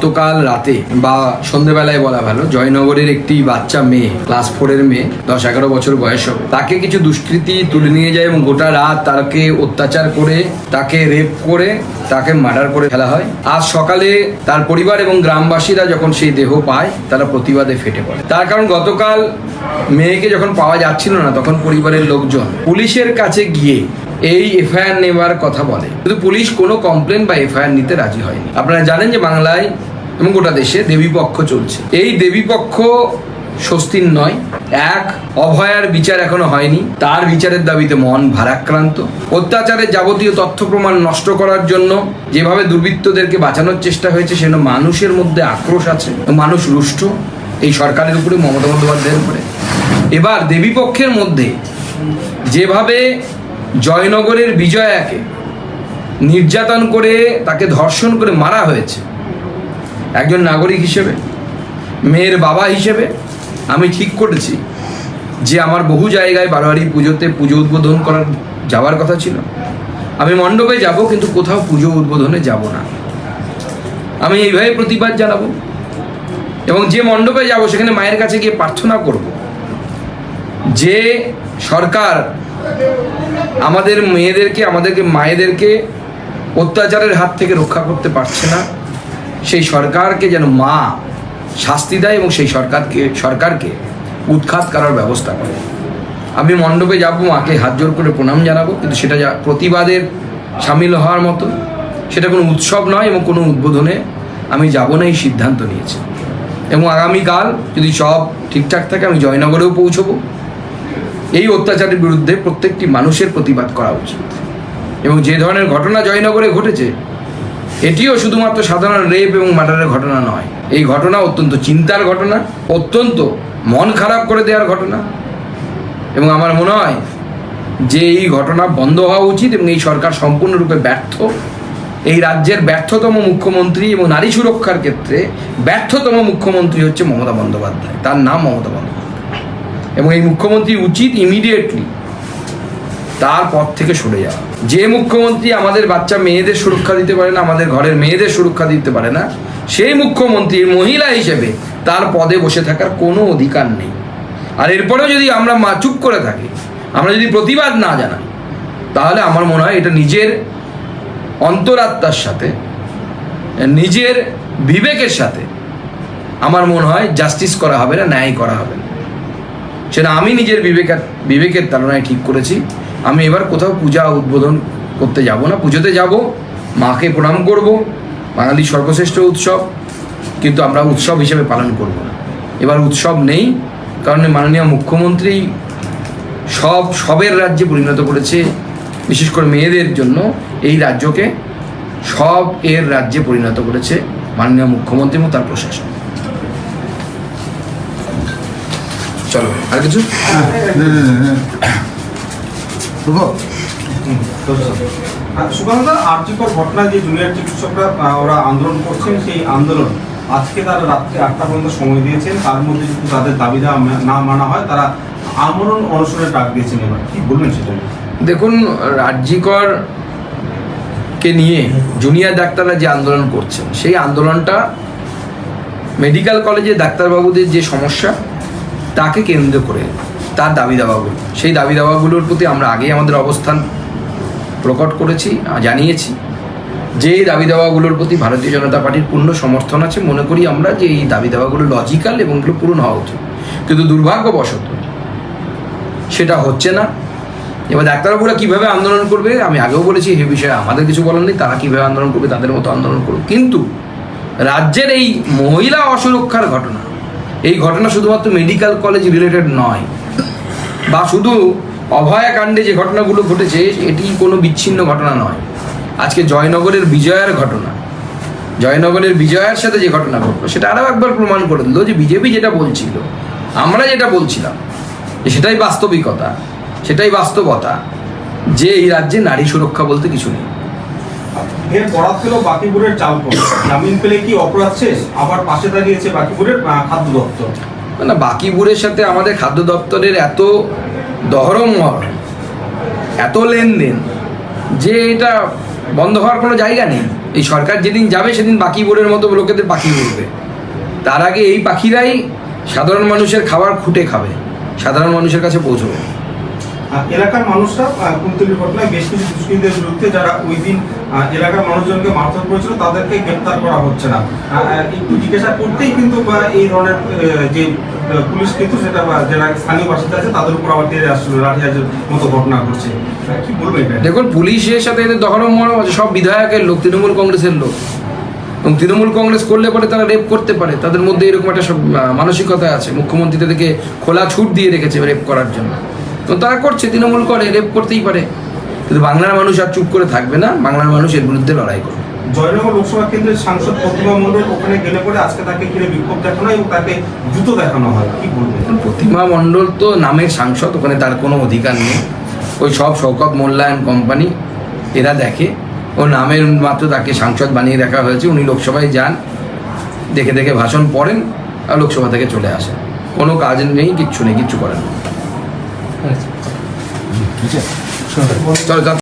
গতকাল রাতে বা সন্ধেবেলায় বলা ভালো, জয়নগরের একটি বাচ্চা মেয়ে ক্লাস ফোরের মেয়ে, দশ এগারো বছর বয়স হবে। তাকে কিছু দুষ্কৃতী তুলে নিয়ে যায় এবং গোটা রাত তাকে অত্যাচার করে, তাকে রেপ করে, তাকে মার্ডার করে ফেলা হয়। আজ সকালে তার পরিবার এবং গ্রামবাসীরা যখন সেই দেহ পায়, তারা প্রতিবাদে ফেটে পড়ে। তার কারণ গতকাল মেয়েকে যখন পাওয়া যাচ্ছিল না, তখন পরিবারের লোকজন পুলিশের কাছে গিয়ে এই এফআইআর নেওয়ার কথা বলে। কিন্তু পুলিশ কোনো কমপ্লেন বা এফআইআর নিতে রাজি হয়নি। আপনারা জানেন যে বাংলায় এবং গোটা দেশে দেবীপক্ষ চলছে। এই দেবীপক্ষ স্বস্তির নয়, এক, অভয়ার বিচার এখনও হয়নি। তার বিচারের দাবিতে মন ভারাক্রান্ত। অত্যাচারের যাবতীয় তথ্য প্রমাণ নষ্ট করার জন্য যেভাবে দুর্বৃত্তদেরকে বাঁচানোর চেষ্টা হয়েছে, সেজন্য মানুষের মধ্যে আক্রোশ আছে। মানুষ রুষ্ট। এই সরকারের উপরে মমতা বন্দ্যোপাধ্যায়ের উপরে। এবার দেবীপক্ষের মধ্যে যেভাবে জয়নগরের বিজয়াকে নির্যাতন করে তাকে ধর্ষণ করে মারা হয়েছে একজন নাগরিক হিসেবে, মেয়ের বাবা হিসেবে আমি ঠিক করেছি যে আমার বহু জায়গায় বারোয়ারি পুজোতে পুজো উদ্বোধন করার যাওয়ার কথা ছিল। আমি মণ্ডপে যাব কিন্তু কোথাও পুজো উদ্বোধনে যাব না। আমি এইভাবে প্রতিবাদ জানাব এবং যে মণ্ডপে যাব সেখানে মায়ের কাছে গিয়ে প্রার্থনা করব যে সরকার আমাদের মেয়েদেরকে, আমাদেরকে মায়েদেরকে অত্যাচারের হাত থেকে রক্ষা করতে পারছে না। সেই সরকারকে যেন মা শাস্তি দেয় এবং সেই সরকারকে সরকারকে উৎখাত করার ব্যবস্থা করে। আমি মণ্ডপে যাব, মাকে হাত জোর করে প্রণাম জানাব, কিন্তু সেটা যা প্রতিবাদের সামিল হওয়ার মতো, সেটা কোনো উৎসব নয় এবং কোনো উদ্বোধনে আমি যাব না এই সিদ্ধান্ত নিয়েছি। এবং আগামীকাল যদি সব ঠিকঠাক থাকে, আমি জয়নগরেও পৌঁছবো। এই অত্যাচারের বিরুদ্ধে প্রত্যেকটি মানুষের প্রতিবাদ করা উচিত। এবং যে ধরনের ঘটনা জয়নগরে ঘটেছে এটিও শুধুমাত্র সাধারণ রেপ এবং মার্ডারের ঘটনা নয়। এই ঘটনা অত্যন্ত চিন্তার ঘটনা, অত্যন্ত মন খারাপ করে দেওয়ার ঘটনা। এবং আমার মনে হয় যে এই ঘটনা বন্ধ হওয়া উচিত এবং এই সরকার সম্পূর্ণরূপে ব্যর্থ। এই রাজ্যের ব্যর্থতম মুখ্যমন্ত্রী এবং নারী সুরক্ষার ক্ষেত্রে ব্যর্থতম মুখ্যমন্ত্রী হচ্ছে মমতা বন্দ্যোপাধ্যায়। তার নাম মমতা বন্দ্যোপাধ্যায়। এবং এই মুখ্যমন্ত্রী উচিত ইমিডিয়েটলি তার পথ থেকে সরে যাওয়া। যে মুখ্যমন্ত্রী আমাদের বাচ্চা মেয়েদের সুরক্ষা দিতে পারে না, আমাদের ঘরের মেয়েদের সুরক্ষা দিতে পারে না, সেই মুখ্যমন্ত্রীর মহিলা হিসেবে তার পদে বসে থাকার কোনো অধিকার নেই। আর এরপরেও যদি আমরা মা, চুপ করে থাকি, আমরা যদি প্রতিবাদ না জানাই, তাহলে আমার মনে হয় এটা নিজের অন্তরাত্মার সাথে, নিজের বিবেকের সাথে আমার মনে হয় জাস্টিস করা হবে না, ন্যায় করা হবে না। সেটা আমি নিজের বিবেকের বিবেকের তাড়নায় ঠিক করেছি। আমি এবার কোথাও পূজা উদ্বোধন করতে যাব না। পুজোতে যাব, মাকে প্রণাম করব, বাঙালির সর্বশ্রেষ্ঠ উৎসব, কিন্তু আমরা উৎসব হিসেবে পালন করব না। এবার উৎসব নেই, কারণ মাননীয় মুখ্যমন্ত্রী সব, সবের রাজ্যে পরিণত করেছে, বিশেষ করে মেয়েদের জন্য এই রাজ্যকে সব এর রাজ্যে পরিণত করেছে মাননীয় মুখ্যমন্ত্রী এবং তার প্রশাসন। চলো, আর কিছু? শুভ। সুকান্ত আর্যিকর ঘটনা যে জুনিয়র চিকিৎসকরা ওরা আন্দোলন করছেন সেই আন্দোলন আজকে তারা রাত্রে আটটা পর্যন্ত সময় দিয়েছেন। তার মধ্যে যদি তাদের দাবি না মানা হয় তারা আমরণ অনশনের ডাক দিয়েছেন এবার। কি বলবেন সেটা দেখুন রাজ্যিকর কে নিয়ে জুনিয়র ডাক্তাররা যে আন্দোলন করছেন সেই আন্দোলনটা মেডিকেল কলেজে ডাক্তারবাবুদের যে সমস্যা তাকে কেন্দ্র করে তার দাবি দাওয়াগুলো। সেই দাবি দাওয়াগুলোর প্রতি আমরা আগেই আমাদের অবস্থান প্রকট করেছি, জানিয়েছি। যে এই দাবি দাওয়াগুলোর প্রতি ভারতীয় জনতা পার্টির পূর্ণ সমর্থন আছে, মনে করি আমরা যে এই দাবি দাওয়াগুলো লজিক্যাল এবং এগুলো পূরণ হওয়া উচিত। কিন্তু দুর্ভাগ্যবশত সেটা হচ্ছে না। এবার ডাক্তারবাবুরা কীভাবে আন্দোলন করবে, আমি আগেও বলেছি এই বিষয়ে আমাদের কিছু বলার নেই, তারা কীভাবে আন্দোলন করবে, তাদের মতো আন্দোলন করুক। কিন্তু রাজ্যের এই মহিলা অসুরক্ষার ঘটনা, এই ঘটনা শুধুমাত্র মেডিকেল কলেজ রিলেটেড নয় বা শুধু অভয়াকাণ্ডে যে ঘটনাগুলো ঘটেছে এটি কোনো বিচ্ছিন্ন ঘটনা নয়। আজকে জয়নগরের বিজয়ার ঘটনা জয়নগরের বিজয়ার সাথে যে ঘটনা ঘটলো সেটা আরও একবার প্রমাণ করে দিল যে বিজেপি যেটা বলছিল আমরা যেটা বলছিলাম যে সেটাই বাস্তবিকতা সেটাই বাস্তবতা যে এই রাজ্যে নারী সুরক্ষা বলতে কিছু নেই। এর বরাত পেল বাকিপুরের চাল জামিন পেলে কি অপরাধ শেষ? আবার পাশে দাঁড়িয়েছে বাকিপুরের খাদ্য দপ্তর। না বাকিপুরের সাথে আমাদের খাদ্য দপ্তরের এত দহরম এত লেনদেন। যে এটা বন্ধ হওয়ার কোনো জায়গা নেই। এই সরকার যেদিন যাবে, সেদিন বাকি বোর্ডের মতো লোকেদের পাখি উঠবে তার আগে এই পাখিরাই সাধারণ মানুষের খাবার খুঁটে খাবে, সাধারণ মানুষের কাছে পৌঁছবে। এলাকার মানুষরা কুন্তলির ঘটনায় বেশ কিছু দুষ্কৃতীদের বিরুদ্ধে যারা ওই দিন এলাকার মানুষজনকে মারধর করেছিল তাদেরকে গ্রেপ্তার করা হচ্ছে না। একটু জিজ্ঞাসা করতেই কিন্তু এই ধরনের যে পুলিশ কিন্তু সেটা যারা স্থানীয় বাসিন্দা আছে তাদের উপর আবার তেরে আসছিল লাঠিয়ার্জের মতো ঘটনা ঘটছে। কি বলবেন দেখুন পুলিশের সাথে এদের দখল মনে আছে সব বিধায়কের লোক তৃণমূল কংগ্রেসের লোক। এবং তৃণমূল কংগ্রেস করলে পরে তারা রেপ করতে পারে তাদের মধ্যে এরকম একটা সব, মানসিকতা আছে। মুখ্যমন্ত্রী তাদেরকে খোলা ছুট দিয়ে রেখেছে রেপ করার জন্য। তো তারা করছে তৃণমূল করে রেপ করতেই পারে। কিন্তু বাংলার মানুষ আর চুপ করে থাকবে না বাংলার মানুষ এর বিরুদ্ধে লড়াই করবে। জয়নগর লোকসভা কেন্দ্রের সাংসদ প্রতিমা মণ্ডল ওখানে গেলে পরে আজকে তাকে ঘিরে বিক্ষোভ দেখানো এবং তাকে জুতো দেখানো হয়। কি বলবেন? প্রতিমা মণ্ডল তো নামের সাংসদ ওখানে তার কোনো অধিকার নেই। ওই সব মোল্লায়ন কোম্পানি এরা দেখে। ও নামের মাত্র তাকে সাংসদ বানিয়ে রাখা হয়েছে উনি লোকসভায় যান দেখে দেখে ভাষণ পড়েন আর লোকসভা থেকে চলে আসেন। কোনো কাজ নেই কিচ্ছু নেই কিচ্ছু করেন না। চলো যা-